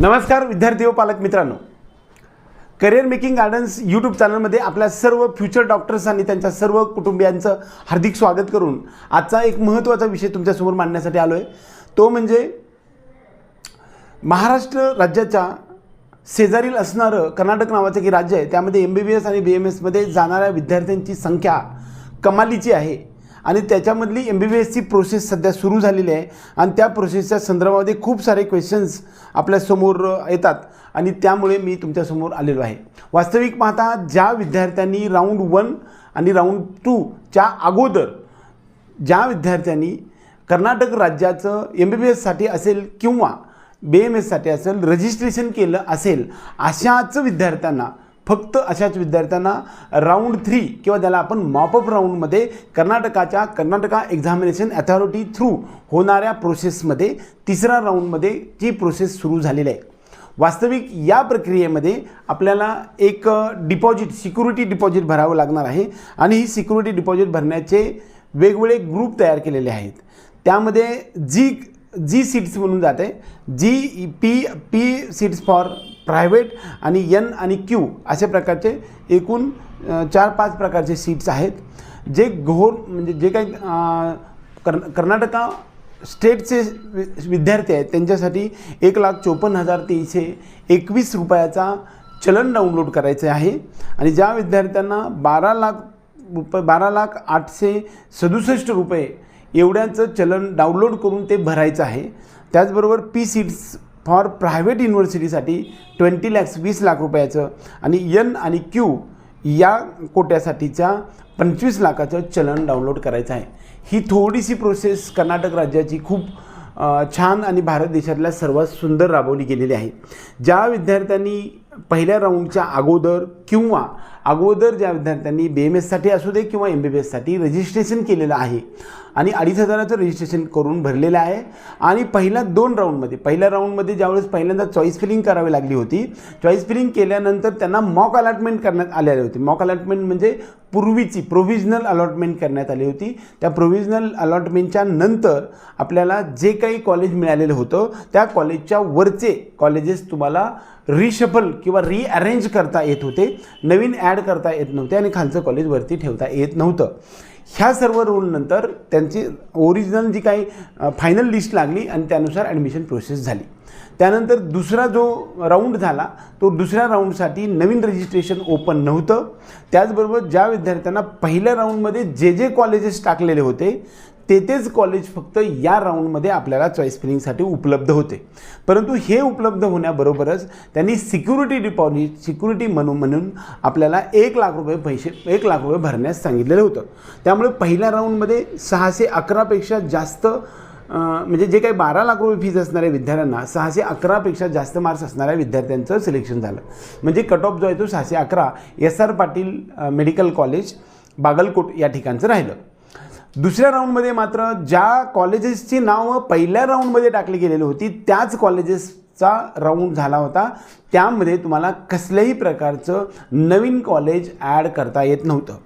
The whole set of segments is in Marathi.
नमस्कार विद्यार्थी व पालक मित्रांनो. करिअर मेकिंग गार्डन्स यूट्यूब चॅनलमध्ये आपल्या सर्व फ्युचर डॉक्टर्स आणि त्यांच्या सर्व कुटुंबियांचं हार्दिक स्वागत करून आजचा एक महत्त्वाचा विषय तुमच्यासमोर मांडण्यासाठी आलो आहे तो म्हणजे महाराष्ट्र राज्याच्या शेजारील असणारं कर्नाटक नावाचं की राज्य आहे. त्यामध्ये एम बी बी एस आणि बी एम एसमध्ये जाणाऱ्या विद्यार्थ्यांची संख्या कमालीची आहे. आणि त्याच्यामधली एम बी बी एसची प्रोसेस सध्या सुरू झालेली आहे. आणि त्या प्रोसेसच्या संदर्भामध्ये खूप सारे क्वेश्चन्स आपल्यासमोर येतात. आणि त्यामुळे मी तुमच्यासमोर आलेलो आहे. वास्तविक पाहता ज्या विद्यार्थ्यांनी राऊंड वन आणि राऊंड टूच्या अगोदर ज्या विद्यार्थ्यांनी कर्नाटक राज्याचं एम बी बी एससाठी असेल किंवा बी एम एससाठी असेल रजिस्ट्रेशन केलं असेल अशाच विद्यार्थ्यांना फक्त अशाच विद्यार्थ्यांना राऊंड थ्री किंवा त्याला आपण मॉपअप राऊंडमध्ये कर्नाटकाच्या कर्नाटका एक्झामिनेशन अथॉरिटी थ्रू होणाऱ्या प्रोसेसमध्ये तिसऱ्या राऊंडमध्ये जी प्रोसेस सुरू झालेली आहे. वास्तविक या प्रक्रियेमध्ये आपल्याला एक डिपॉझिट सिक्युरिटी डिपॉझिट भरावं लागणार आहे आणि ही सिक्युरिटी डिपॉझिट भरण्याचे वेगवेगळे ग्रुप तयार केलेले आहेत. त्यामध्ये जी जी सीट्स म्हणून जाते G P P seats for private आणि यन आणि क्यू अशा प्रकारचे एकूण चार पाच प्रकारचे सीट्स आहेत. जे घोर म्हणजे जे काही कर् कर्नाटका स्टेटचे वि- विद्यार्थी आहेत त्यांच्यासाठी एक लाख चोपन्न हजार तीनशे एकवीस रुपयाचा चलन डाउनलोड करायचे आहे. आणि ज्या विद्यार्थ्यांना बारा लाख रुपये बारा लाख आठशे सदुसष्ट रुपये एवढ्याचं चलन डाउनलोड करून ते भरायचं आहे त्याचबरोबर पी सीट्स फॉर प्रायव्हेट युनिव्हर्सिटीसाठी ट्वेंटी लॅक्स वीस लाख रुपयाचं आणि यन आणि क्यू या कोट्यासाठीच्या पंचवीस लाखाचं चलन डाउनलोड करायचं आहे. ही थोडीशी प्रोसेस कर्नाटक राज्याची खूप छान आणि भारत देशातल्या सर्वात सुंदर राबवली गेलेली आहे. ज्या विद्यार्थ्यांनी पहिल्या राऊंडच्या अगोदर किंवा अगोदर ज्या विद्यार्थ्यांनी बी एम एससाठी असू दे किंवा एम बी बी एससाठी रजिस्ट्रेशन केलेलं आहे. आणि अडीच हजाराचं रजिस्ट्रेशन करून भरलेलं आहे. आणि पहिल्या दोन राऊंडमध्ये पहिल्या राऊंडमध्ये ज्यावेळेस पहिल्यांदा चॉईस फिलिंग करावी लागली होती चॉईस फिलिंग केल्यानंतर त्यांना मॉक अलॉटमेंट करण्यात आलेली होती. मॉक अलॉटमेंट म्हणजे पूर्वीची प्रोव्हिजनल अलॉटमेंट करण्यात आली होती. त्या प्रोव्हिजनल अलॉटमेंटच्या नंतर आपल्याला जे काही कॉलेज मिळालेलं होतं त्या कॉलेजच्या वरचे कॉलेजेस तुम्हाला रिशफल किंवा रिअरेंज करता येत होते नवीन ॲड करता येत नव्हते आणि खालचं कॉलेज वरती ठेवता येत नव्हतं. ह्या सर्व रूलनंतर त्यांची ओरिजिनल जी काही फायनल लिस्ट लागली आणि त्यानुसार ॲडमिशन प्रोसेस झाली. त्यानंतर दुसरा जो राऊंड झाला तो दुसऱ्या राऊंडसाठी नवीन रजिस्ट्रेशन ओपन नव्हतं. त्याचबरोबर ज्या विद्यार्थ्यांना पहिल्या राऊंडमध्ये जे जे कॉलेजेस टाकलेले होते ते तेच कॉलेज फक्त या राऊंडमध्ये आपल्याला चॉईस फिलिंगसाठी उपलब्ध होते. परंतु हे उपलब्ध होण्याबरोबरच त्यांनी सिक्युरिटी डिपॉझिट सिक्युरिटी म्हणून म्हणून आपल्याला एक लाख रुपये पैसे एक लाख रुपये भरण्यास सांगितलेलं होतं. त्यामुळे पहिल्या राऊंडमध्ये सहाशे अकरापेक्षा जास्त म्हणजे जे काही बारा लाख रुपये फीज असणाऱ्या विद्यार्थ्यांना सहाशे अकरापेक्षा जास्त मार्क्स असणाऱ्या विद्यार्थ्यांचं सिलेक्शन झालं. म्हणजे कट ऑफ जो आहे तो सहाशे अकरा S R Patil medical college Bagalkot या ठिकाणचं राहिलं. दुसऱ्या राऊंडमध्ये मात्र ज्या कॉलेजेसची नावं पहिल्या राऊंडमध्ये टाकली गेलेली होती त्याच कॉलेजेसचा राऊंड झाला होता. त्यामध्ये तुम्हाला कसल्याही प्रकारचं नवीन कॉलेज ॲड करता येत नव्हतं.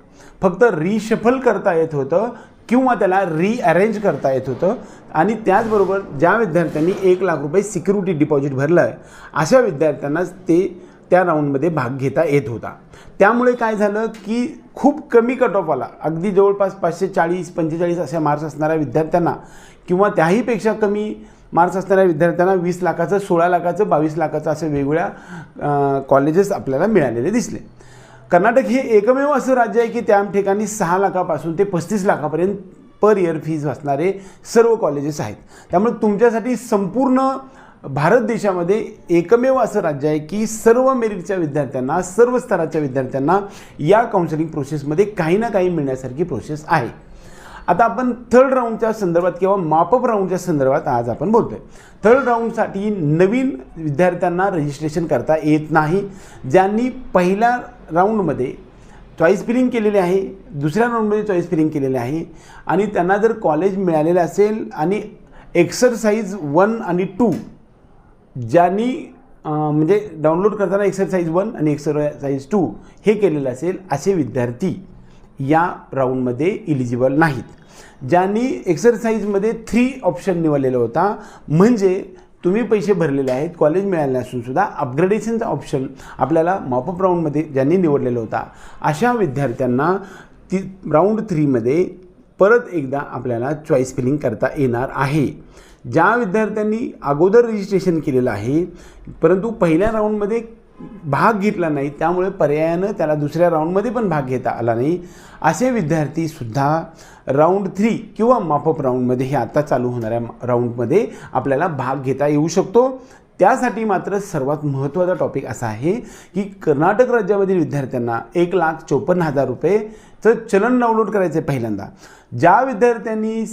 फक्त रिशफल करता येत होतं किंवा त्याला रिअरेंज करता येत होतं. आणि त्याचबरोबर ज्या विद्यार्थ्यांनी एक लाख रुपये सिक्युरिटी डिपॉझिट भरलं आहे अशा विद्यार्थ्यांनाच ते त्या राऊंडमध्ये भाग घेता येत होता. त्यामुळे काय झालं की खूप कमी कट ऑफ आला अगदी जवळपास पाचशे चाळीस पंचेचाळीस अशा मार्क्स असणाऱ्या विद्यार्थ्यांना किंवा त्याहीपेक्षा कमी मार्क्स असणाऱ्या विद्यार्थ्यांना वीस लाखाचं सोळा लाखाचं बावीस लाखाचं असे वेगवेगळ्या कॉलेजेस आपल्याला मिळालेले दिसले. कर्नाटक हे एकमेव असं राज्य आहे की त्या ठिकाणी सहा लाखापासून ते पस्तीस लाखापर्यंत पर इयर फीज असणारे सर्व कॉलेजेस आहेत. त्यामुळे तुमच्यासाठी संपूर्ण भारत देशामध्ये एकमेव असं राज्य आहे की सर्व मेरिटच्या विद्यार्थ्यांना सर्व स्तराच्या विद्यार्थ्यांना या काउन्सिलिंग प्रोसेसमध्ये काही ना काही मिळण्यासारखी प्रोसेस आहे. आता आपण थर्ड राऊंडच्या संदर्भात किंवा मापअप राऊंडच्या संदर्भात आज आपण बोलतोय. थर्ड राऊंडसाठी नवीन विद्यार्थ्यांना रजिस्ट्रेशन करता येत नाही. ज्यांनी पहिल्या राऊंडमध्ये चॉईस फिलिंग केलेली आहे दुसऱ्या राऊंडमध्ये चॉईस फिलिंग केलेली आहे आणि त्यांना जर कॉलेज मिळालेलं असेल आणि एक्सरसाइज वन आणि टू ज्यांनी म्हणजे डाउनलोड करताना एक्सरसाइज वन आणि एक्सरसाइज टू हे केलेलं असेल असे विद्यार्थी या राऊंडमध्ये इलिजिबल नाहीत. ज्यांनी एक्सरसाइजमध्ये थ्री ऑप्शन निवडलेला होता म्हणजे तुम्ही पैसे भरलेले आहेत कॉलेज मिळाले असून सुद्धा अपग्रेडेशनचा ऑप्शन आपल्याला मॉपअप राऊंडमध्ये ज्यांनी निवडलेला होता अशा विद्यार्थ्यांना ती राऊंड थ्रीमध्ये परत एकदा आपल्याला चॉईस फिलिंग करता येणार आहे. ज्या विद्यार्थ्यांनी अगोदर रजिस्ट्रेशन केलेलं आहे परंतु पहिल्या राऊंडमध्ये भाग घेतला नाही त्यामुळे पर्यायानं त्याला दुसऱ्या राऊंडमध्ये पण भाग घेता आला नाही. असे विद्यार्थीसुद्धा राऊंड थ्री किंवा मापअप राऊंडमध्ये हे आता चालू होणाऱ्या राऊंडमध्ये आपल्याला भाग घेता येऊ शकतो. त्यासाठी मात्र सर्वात महत्त्वाचा टॉपिक असा आहे की कर्नाटक राज्यामधील विद्यार्थ्यांना एक लाख चोपन्न हजार रुपयेचं चलन डाउनलोड करायचं आहे पहिल्यांदा. ज्या विद्यार्थ्यांनी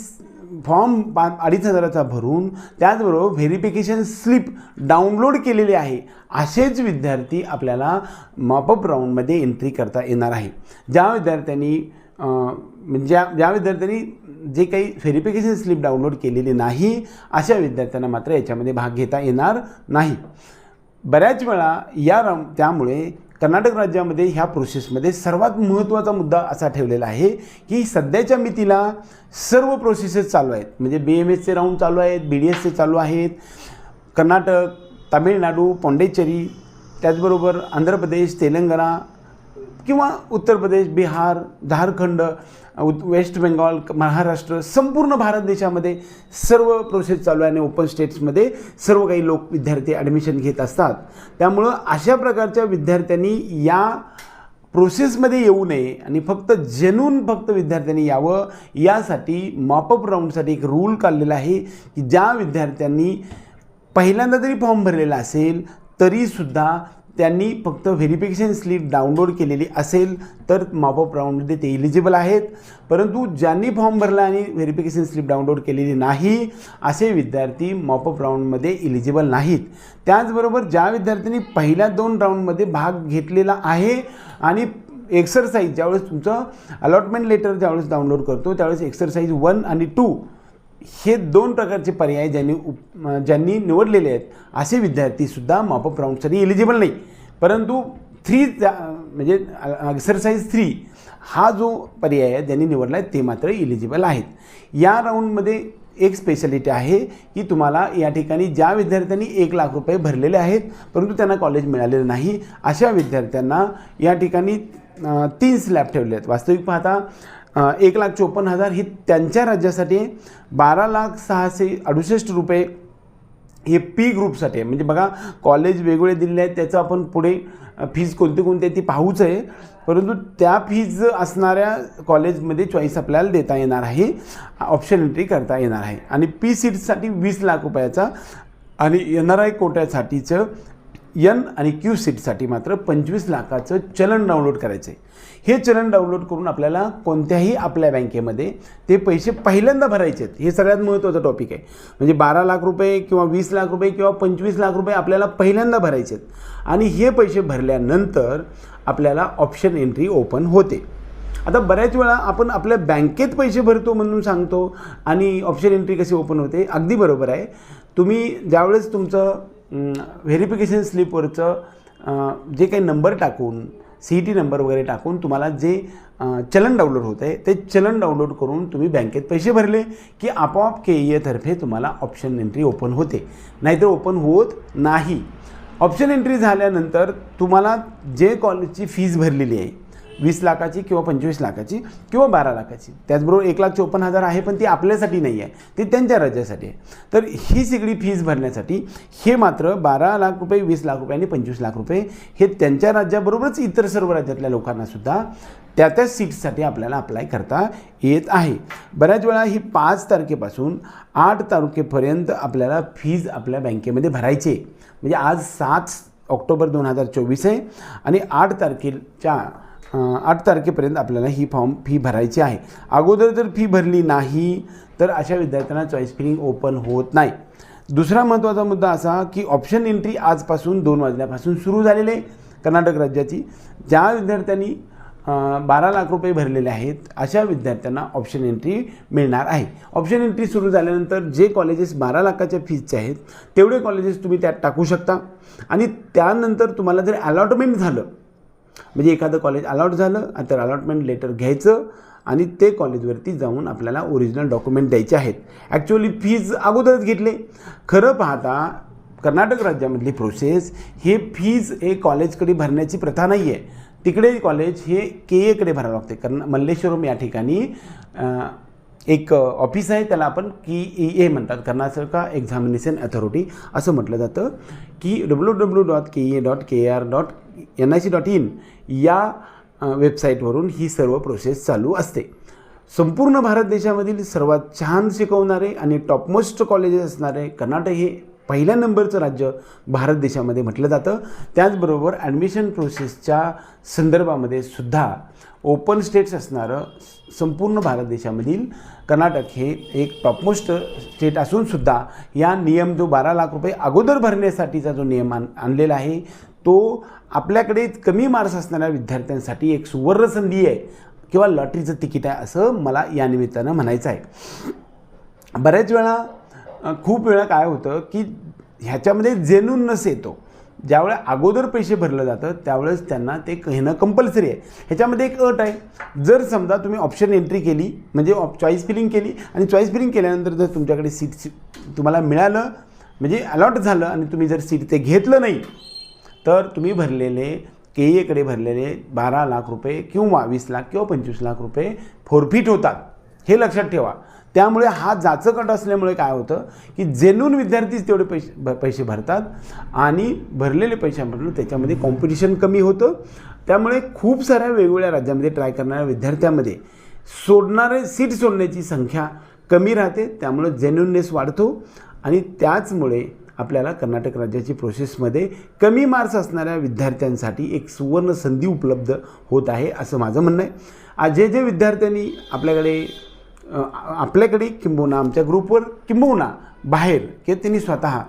फॉर्म पा अडीच हजाराचा भरून त्याचबरोबर व्हेरिफिकेशन स्लिप डाउनलोड केलेली आहे असेच विद्यार्थी आपल्याला मॉपअप राऊंडमध्ये एंट्री करता येणार आहे. ज्या विद्यार्थ्यांनी म्हणजे ज्या ज्या विद्यार्थ्यांनी जे काही व्हेरिफिकेशन स्लिप डाउनलोड केलेली नाही अशा विद्यार्थ्यांना मात्र याच्यामध्ये भाग घेता येणार नाही. बऱ्याच वेळा या राऊंड त्यामुळे कर्नाटक राज्यामध्ये ह्या प्रोसेसमध्ये सर्वात महत्त्वाचा मुद्दा असा ठेवलेला आहे की सध्याच्या मितीला सर्व प्रोसेसेस चालू आहेत. म्हणजे बी एम एसचे राऊंड चालू आहेत बी डी एसचे चालू आहेत. कर्नाटक तामिळनाडू पाँडेचेरी त्याचबरोबर आंध्र प्रदेश तेलंगणा किंवा उत्तर प्रदेश बिहार झारखंड उत- वेस्ट बेंगॉल महाराष्ट्र संपूर्ण भारत देशामध्ये सर्व प्रोसेस चालू आहे आणि ओपन स्टेट्समध्ये सर्व काही लोक विद्यार्थी ॲडमिशन घेत असतात. त्यामुळं अशा प्रकारच्या विद्यार्थ्यांनी या प्रोसेसमध्ये येऊ नये आणि फक्त जनून फक्त विद्यार्थ्यांनी यावं यासाठी मॉपअप राऊंडसाठी एक रूल काढलेला आहे की ज्या विद्यार्थ्यांनी पहिल्यांदा जरी फॉर्म भरलेला असेल तरीसुद्धा त्यांनी फक्त व्हेरिफिकेशन स्लिप डाउनलोड केलेली असेल तर मॉपअप राऊंडमध्ये ते इलिजिबल आहेत. परंतु ज्यांनी फॉर्म भरला आणि व्हेरिफिकेशन स्लिप डाउनलोड केलेली नाही असे विद्यार्थी मॉपअप राऊंडमध्ये इलिजिबल नाहीत. त्याचबरोबर ज्या विद्यार्थ्यांनी पहिल्या दोन राऊंडमध्ये भाग घेतलेला आहे आणि एक्सरसाइज ज्यावेळेस तुमचं अलॉटमेंट लेटर ज्यावेळेस डाउनलोड करतो त्यावेळेस एक्सरसाइज वन आणि टू हे दोन प्रकारचे पर्याय ज्यांनी उप ज्यांनी निवडलेले आहेत असे विद्यार्थीसुद्धा मॉपअप राऊंडसाठी एलिजिबल नाही. परंतु थ्री म्हणजे एक्सरसाइज थ्री हा जो पर्याय आहे ज्यांनी निवडला आहे ते मात्र इलिजिबल आहेत. या राऊंडमध्ये एक स्पेशालिटी आहे की तुम्हाला या ठिकाणी ज्या विद्यार्थ्यांनी एक लाख रुपये भरलेले आहेत परंतु त्यांना कॉलेज मिळालेलं नाही अशा विद्यार्थ्यांना या ठिकाणी तीन स्लॅब ठेवले आहेत. वास्तविक पाहता एक लाख चोपन्न हजार ही त्यांच्या राज्यासाठी बारा लाख सहाशे अडुसष्ट रुपये हे पी ग्रुपसाठी आहे. म्हणजे बघा कॉलेज वेगवेगळे दिलेले आहेत त्याचं आपण पुढे फीज कोणती कोणती आहे ती पाहूच आहे. परंतु त्या फीज असणाऱ्या कॉलेजमध्ये चॉईस आपल्याला देता येणार आहे. ऑप्शन एंट्री करता येणार आहे. आणि पी सीट्ससाठी वीस लाख रुपयाचा आणि एन आर आय कोट्यासाठीचं यन आणि क्यू सीटसाठी मात्र पंचवीस लाखाचं चलन डाउनलोड करायचं आहे हे चलन डाउनलोड करून आपल्याला कोणत्याही आपल्या बँकेमध्ये ते पैसे पहिल्यांदा भरायचे आहेत. हे सगळ्यात महत्त्वाचं टॉपिक आहे. म्हणजे बारा लाख रुपये किंवा वीस लाख रुपये किंवा पंचवीस लाख रुपये आपल्याला पहिल्यांदा भरायचे आहेत. आणि हे पैसे भरल्यानंतर आपल्याला ऑप्शन एंट्री ओपन होते. आता बऱ्याच वेळा आपण आपल्या बँकेत पैसे भरतो म्हणून सांगतो आणि ऑप्शन एंट्री कशी ओपन होते अगदी बरोबर आहे. तुम्ही ज्यावेळेस तुमचं व्हेरिफिकेशन स्लिपवरचं जे काही नंबर टाकून सी ई टी नंबर वगैरे टाकून तुम्हाला जे चलन डाउनलोड होतं आहे ते चलन डाउनलोड करून तुम्ही बँकेत पैसे भरले की आपोआप के ई एतर्फे तुम्हाला ऑप्शन एंट्री ओपन होते. नाहीतर ओपन होत नाही. ऑप्शन एंट्री झाल्यानंतर तुम्हाला जे कॉलेजची फीज भरलेली आहे वीस लाखाची किंवा पंचवीस लाखाची किंवा बारा लाखाची. त्याचबरोबर एक लाख चोपन्न हजार आहे पण ती आपल्यासाठी नाही आहे. ती त्यांच्या राज्यासाठी आहे. तर ही सगळी फीज भरण्यासाठी हे मात्र बारा लाख रुपये वीस लाख रुपये आणि पंचवीस लाख रुपये हे त्यांच्या राज्याबरोबरच इतर सर्व राज्यातल्या लोकांनासुद्धा त्या त्या सीट्ससाठी आपल्याला अप्लाय करता येत आहे. बऱ्याच वेळा ही पाच तारखेपासून आठ तारखेपर्यंत आपल्याला फीज आपल्या बँकेमध्ये भरायची. आहे. म्हणजे आज सात ऑक्टोबर दोन हजार चोवीस आहे आणि आठ तारखेच्या आठ तारखेपर्यंत आपल्याला ही फॉर्म फी भरायची आहे. अगोदर जर फी भरली नाही तर अशा विद्यार्थ्यांना चॉईस फिलिंग ओपन होत नाही. दुसरा महत्त्वाचा मुद्दा असा की ऑप्शन एंट्री आजपासून दोन वाजल्यापासून सुरू झालेली आहे कर्नाटक राज्याची. ज्या विद्यार्थ्यांनी बारा लाख रुपये भरलेले आहेत अशा विद्यार्थ्यांना ऑप्शन एंट्री मिळणार आहे. ऑप्शन एंट्री सुरू झाल्यानंतर जे कॉलेजेस बारा लाखाच्या फीजचे आहेत तेवढे कॉलेजेस तुम्ही त्यात टाकू शकता. आणि त्यानंतर तुम्हाला जर अलॉटमेंट झालं म्हणजे एखादं कॉलेज अलॉट झालं तर अलॉटमेंट लेटर घ्यायचं आणि ते कॉलेजवरती जाऊन आपल्याला ओरिजिनल डॉक्युमेंट द्यायचे आहेत. ॲक्च्युअली फीज अगोदरच घेतले. खरं पाहता कर्नाटक राज्यामधली प्रोसेस हे फीज हे कॉलेजकडे भरण्याची प्रथा नाही आहे तिकडे कॉलेज हे के एकडे भरावं लागते. कारण मल्लेश्वरम या ठिकाणी एक ऑफिस आहे. त्याला आपण की ई ए म्हणतात. कर्नाटक एक्झामिनेशन अथॉरिटी असं म्हटलं जातं की W W dot K A dot K R dot N I C dot in या वेबसाईटवरून ही सर्व प्रोसेस चालू असते. संपूर्ण भारत देशामधील सर्वात छान शिकवणारे आणि टॉपमोस्ट कॉलेजेस असणारे कर्नाटक हे पहिल्या नंबरचं राज्य भारत देशामध्ये म्हटलं जातं. त्याचबरोबर ॲडमिशन प्रोसेसच्या संदर्भामध्ये सुद्धा ओपन स्टेट्स असणारं संपूर्ण भारत देशामधील कर्नाटक हे एक टॉपमोस्ट स्टेट असूनसुद्धा या नियम जो बारा लाख रुपये अगोदर भरण्यासाठीचा जो नियम आण आणलेला आहे तो आपल्याकडे कमी मार्क्स असणाऱ्या विद्यार्थ्यांसाठी एक सुवर्ण संधी आहे किंवा लॉटरीचं तिकीट आहे असं मला या निमित्तानं म्हणायचं आहे. बऱ्याच वेळा खूप वेळा काय होतं की ह्याच्यामध्ये जेनून नस येतो. ज्यावेळेस अगोदर पैसे भरलं जातं त्यावेळेस त्यांना ते घेणं कंपल्सरी आहे. ह्याच्यामध्ये एक अट आहे. जर समजा तुम्ही ऑप्शन एंट्री केली म्हणजे ऑप चॉईस फिलिंग केली आणि चॉईस फिलिंग केल्यानंतर जर तुमच्याकडे सीट तुम्हाला मिळालं म्हणजे अलॉट झालं आणि तुम्ही जर सीट ते घेतलं नाही तर तुम्ही भरलेले के एकडे भरलेले बारा लाख रुपये किंवा वीस लाख किंवा पंचवीस लाख रुपये फोरफिट होतात. हे लक्षात ठेवा. त्यामुळे हा जाचकट असल्यामुळे काय होतं की जेनून विद्यार्थीच तेवढे पैसे पैसे भरतात आणि भरलेले पैशांमधून त्याच्यामध्ये कॉम्पिटिशन कमी होतं. त्यामुळे खूप साऱ्या वेगवेगळ्या राज्यामध्ये ट्राय करणाऱ्या विद्यार्थ्यांमध्ये सोडणारे सीट सोडण्याची संख्या कमी राहते. त्यामुळे जेन्युननेस वाढतो आणि त्याचमुळे आपल्याला कर्नाटक राज्याची प्रोसेसमध्ये कमी मार्क्स असणाऱ्या विद्यार्थ्यांसाठी एक सुवर्ण संधी उपलब्ध होत आहे असं माझं म्हणणं आहे. आज जे जे विद्यार्थ्यांनी आपल्याकडे आपल्याकडे किंबहुना आमच्या ग्रुपवर किंबहुना बाहेर किंवा त्यांनी स्वतः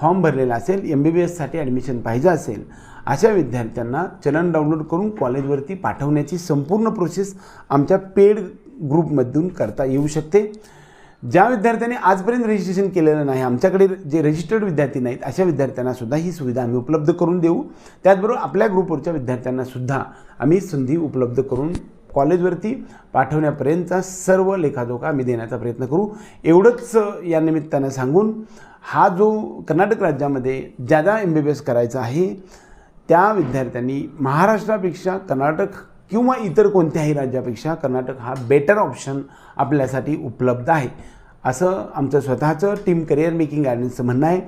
फॉर्म भरलेला असेल एम बी बी एससाठी ॲडमिशन पाहिजे असेल अशा विद्यार्थ्यांना चलन डाउनलोड करून कॉलेजवरती पाठवण्याची संपूर्ण प्रोसेस आमच्या पेड ग्रुपमधून करता येऊ शकते. ज्या विद्यार्थ्यांनी आजपर्यंत रजिस्ट्रेशन केलेलं नाही आमच्याकडे जे रजिस्टर्ड विद्यार्थी नाहीत अशा विद्यार्थ्यांना सुद्धा ही सुविधा आम्ही उपलब्ध करून देऊ. त्याचबरोबर आपल्या ग्रुपवरच्या विद्यार्थ्यांना सुद्धा आम्ही संधी उपलब्ध करून कॉलेजवरती पाठवण्यापर्यंतचा सर्व लेखाजोखा आम्ही देण्याचा प्रयत्न करू. एवढंच या निमित्तानं सांगून हा जो कर्नाटक राज्यामध्ये ज्यादा एम बी बी एस करायचा आहे त्या विद्यार्थ्यांनी महाराष्ट्रापेक्षा कर्नाटक किंवा इतर कोणत्याही राज्यापेक्षा कर्नाटक हा बेटर ऑप्शन आपल्यासाठी उपलब्ध आहे. असं आमचं स्वतःचं टीम करिअर मेकिंग गायडन्सचं म्हणणं आहे.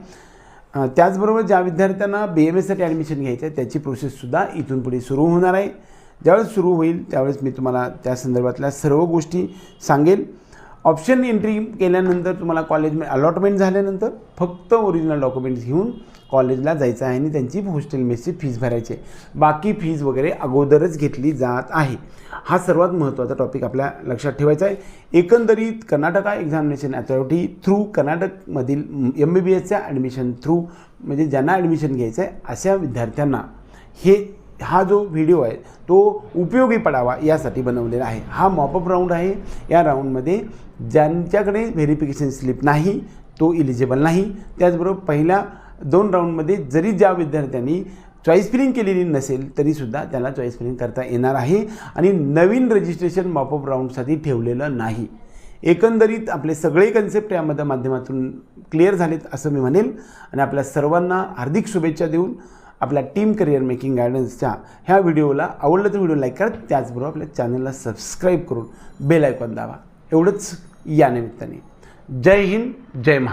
त्याचबरोबर ज्या विद्यार्थ्यांना बी एम एससाठी ॲडमिशन घ्यायचं आहे त्याची प्रोसेससुद्धा इथून पुढे सुरू होणार आहे. ज्यावेळेस सुरू होईल त्यावेळेस मी तुम्हाला त्या संदर्भातल्या सर्व गोष्टी सांगेल. ऑप्शन एंट्री केल्यानंतर तुम्हाला कॉलेजमध्ये अलॉटमेंट झाल्यानंतर फक्त ओरिजिनल डॉक्युमेंट्स घेऊन कॉलेजला जायचं आहे आणि त्यांची हॉस्टेल मेसची फीज भरायची आहे. बाकी फीज वगैरे अगोदरच घेतली जात आहे. हा सर्वात महत्त्वाचा टॉपिक आपल्या लक्षात ठेवायचा आहे. एकंदरीत कर्नाटका एक्झामिनेशन अथॉरिटी थ्रू कर्नाटकमधील एम बी बी एसच्या ॲडमिशन थ्रू म्हणजे ज्यांना ॲडमिशन घ्यायचं आहे अशा विद्यार्थ्यांना हे हा जो व्हिडिओ आहे तो उपयोगी पडावा यासाठी बनवलेला आहे. हा मॉपअप राऊंड आहे. या राऊंडमध्ये ज्यांच्याकडे व्हेरिफिकेशन स्लिप नाही तो इलिजिबल नाही. त्याचबरोबर पहिल्या दोन राऊंडमध्ये जरी ज्या विद्यार्थ्यांनी चॉईस फिलिंग केलेली नसेल तरीसुद्धा त्याला चॉईस फिलिंग करता येणार आहे. आणि नवीन रजिस्ट्रेशन मॉपअप राऊंडसाठी ठेवलेलं नाही. एकंदरीत आपले सगळे कन्सेप्ट यामध्ये माध्यमातून क्लिअर झालेत असं मी म्हणेल. आणि आपल्या सर्वांना हार्दिक शुभेच्छा देऊन आपल्या टीम करिअर मेकिंग गायडन्सच्या ह्या व्हिडिओला आवडलं तर व्हिडिओ लाईक करा. त्याचबरोबर आपल्या चॅनलला सबस्क्राईब करून बेल आयकॉन दावा एवढंच या निमित्ताने. जय हिंद जय महाराज